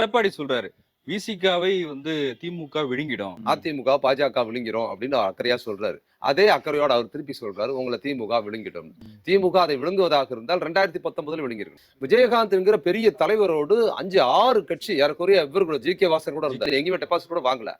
எடப்பாடி சொல்றாரு விசிகாவை வந்து திமுக விழுங்கிடும். அதிமுக பாஜக விழுங்கிடும் அப்படின்னு அக்கறையா சொல்றாரு. அதே அக்கறையோட அவர் திருப்பி சொல்றாரு உங்களை திமுக விழுங்கிடும். திமுக அதை விழுங்குவதாக இருந்தால் ரெண்டாயிரத்தி பத்தொன்பதுல விழுங்கிருக்கு விஜயகாந்த் என்கிற பெரிய தலைவரோடு அஞ்சு ஆறு கட்சி ஏறக்குறைய இவர் கூட ஜி கே வாசன் கூட இருந்தார். எங்கேயுமே டெபாசிட் கூட வாங்கல.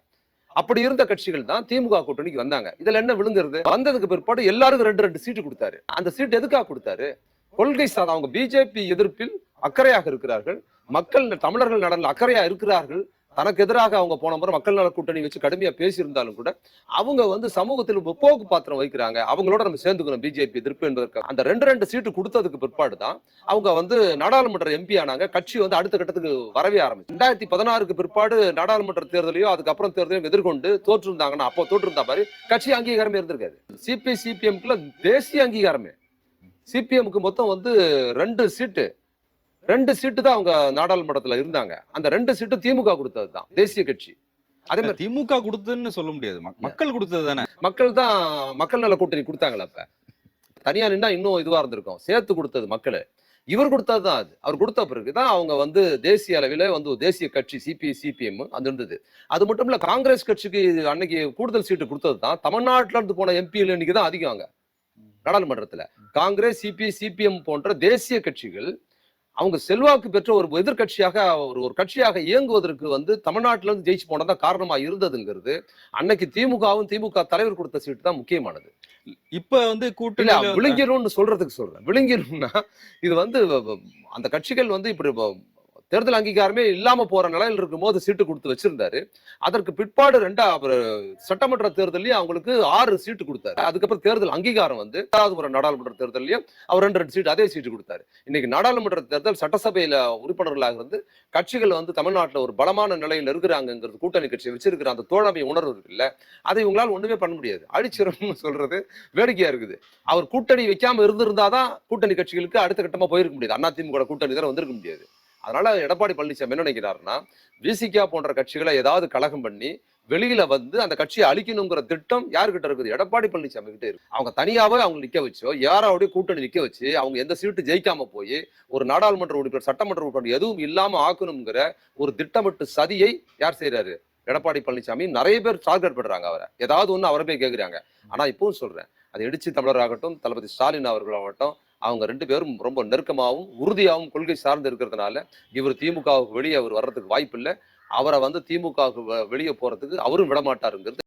அப்படி இருந்த கட்சிகள் தான் திமுக கூட்டணிக்கு வந்தாங்க. இதுல என்ன விழுங்குறது வந்ததுக்கு பிற்பாடு எல்லாருக்கும் ரெண்டு ரெண்டு சீட்டு கொடுத்தாரு. அந்த சீட் எதுக்காக கொடுத்தாரு? கொள்கை சாதம் அவங்க பிஜேபி எதிர்ப்பில் அக்கறையாக இருக்கிறார்கள். மக்கள் தமிழர்கள் நலனில் அக்கறையா இருக்கிறார்கள். தனக்கு எதிராக அவங்க போன முறை மக்கள் நல கூட்டணி வச்சு கடுமையா பேசியிருந்தாலும் கூட அவங்க வந்து சமூகத்தில் போக்கு பாத்திரம் வைக்கிறாங்க. அவங்களோட நம்ம சேர்ந்துக்கணும் பிஜேபி எதிர்ப்பு என்பதற்கு. அந்த ரெண்டு ரெண்டு சீட்டு கொடுத்ததுக்கு பிற்பாடு தான் அவங்க வந்து நாடாளுமன்ற எம்பி ஆனாங்க. கட்சி வந்து அடுத்த கட்டத்துக்கு வரவே ஆரம்பிச்சு. ரெண்டாயிரத்தி பதினாறுக்கு பிற்பாடு நாடாளுமன்ற தேர்தலையோ அதுக்கப்புறம் தேர்தலையும் எதிர்கொண்டு தோற்றிருந்தாங்கன்னா அப்போ தோற்றிருந்தா மாதிரி கட்சி அங்கீகாரமே இருந்திருக்காது. சிபி சிபிஎம்குள்ள தேசிய அங்கீகாரமே. சிபிஎம்க்கு மொத்தம் வந்து ரெண்டு சீட்டு. ரெண்டு சீட்டு தான் அவங்க நாடாளுமன்றத்துல இருந்தாங்க. அந்த ரெண்டு சீட்டு திமுக கொடுத்தது தான் தேசிய கட்சி. அதே மாதிரி திமுக கொடுத்ததுன்னு சொல்ல முடியாது. மக்- மக்கள் கொடுத்தது தானே? மக்கள் தான் மக்கள் நல கூட்டணி கொடுத்தாங்களா அப்ப? தனியா நின்னா இன்னும் இதுவா இருந்திருக்கும். சேர்த்து கொடுத்தது மக்கள். இவர் கொடுத்தது தான் அது. அவர் கொடுத்த பிறகு தான் அவங்க வந்து தேசிய அளவில் வந்து தேசிய கட்சி சிபி சிபிஎம் அது இருந்தது. அது மட்டும் இல்ல காங்கிரஸ் கட்சிக்கு அன்னைக்கு கூடுதல் சீட்டு கொடுத்தது தான் தமிழ்நாட்டுல இருந்து போன எம்பியில் இன்னைக்கு தான் அதிகம் அங்க. நாடாளுமன்றத்துல. காங்கிரஸ் சிபி சிபிஎம் போன்ற தேசிய கட்சிகள் அவங்க செல்வாக்கு பெற்ற ஒரு எதிர்க்கட்சியாக ஒரு ஒரு கட்சியாக இயங்குவதற்கு வந்து தமிழ்நாட்டுல இருந்து ஜெயிச்சு போனதான் காரணமா இருந்ததுங்கிறது அன்னைக்கு திமுகவும் திமுக தலைவர் கொடுத்த சீட்டு தான் முக்கியமானது. இப்ப வந்து கூட்டணி விழுங்கிரும்னு சொல்றதுக்கு சொல்றேன். விழுங்கிரும்னா இது வந்து அந்த கட்சிகள் வந்து இப்படி தேர்தல் அங்கீகாரமே இல்லாம போற நிலையில் இருக்கும்போது சீட்டு கொடுத்து வச்சிருந்தாரு. அதற்கு பிற்பாடு ரெண்டா அவர் சட்டமன்ற தேர்தலையும் அவங்களுக்கு ஆறு சீட்டு கொடுத்தாரு. அதுக்கப்புறம் தேர்தல் அங்கீகாரம் வந்து ரெண்டாவது நாடாளுமன்ற தேர்தலையும் அவர் ரெண்டு ரெண்டு சீட்டு அதே சீட்டு கொடுத்தாரு. இன்னைக்கு நாடாளுமன்ற தேர்தல் சட்டசபையில உறுப்பினர்களாக இருந்து கட்சிகள் வந்து தமிழ்நாட்டில் ஒரு பலமான நிலையில் இருக்கிறாங்கிறது கூட்டணி கட்சி வச்சிருக்கிற அந்த தோழமை உணர்வு இருக்குல்ல அதை இவங்களால் ஒண்ணுமே பண்ண முடியாது. அழிச்சிரம்னு சொல்றது வேடிக்கையா இருக்குது. அவர் கூட்டணி வைக்காம இருந்திருந்தாதான் கூட்டணி கட்சிகளுக்கு அடுத்த கட்டமா போயிருக்க முடியாது. அண்ணா திமுக கூட்டணி தான் வந்திருக்க முடியாது. அதனால எடப்பாடி பழனிசாமி என்ன நினைக்கிறாருன்னா விசிகா போன்ற கட்சிகளை ஏதாவது கழகம் பண்ணி வெளியில வந்து அந்த கட்சியை அழிக்கணுங்கிற திட்டம் யாருக்கிட்ட இருக்குது? எடப்பாடி பழனிசாமி கிட்ட இருக்கு. அவங்க தனியாவே அவங்க நிக்க வச்சோ யாரோடய கூட்டணி நிக்க வச்சு அவங்க எந்த சீட்டு ஜெயிக்காம போய் ஒரு நாடாளுமன்ற உறுப்பினர் சட்டமன்ற உறுப்பினர் எதுவும் இல்லாம ஆக்கணுங்கிற ஒரு திட்டமிட்டு சதியை யார் செய்யறாரு எடப்பாடி பழனிசாமி. நிறைய பேர் டார்கெட் பண்றாங்க அவரை. ஏதாவது ஒண்ணு அவரை போய் கேட்குறாங்க ஆனா இப்பவும் சொல்றேன். அது இடிச்சு தமிழராகட்டும் தளபதி ஸ்டாலின் அவர்களாகட்டும் அவங்க ரெண்டு பேரும் ரொம்ப நெருக்கமாகவும் உறுதியாகவும் கொள்கை சார்ந்து இருக்கிறதுனால இவர் திமுகவுக்கு வெளியே அவர் வர்றதுக்கு வாய்ப்பு இல்லை அவரை வந்து திமுகவுக்கு வெளியே போறதுக்கு அவரும் விடமாட்டாருங்கிறது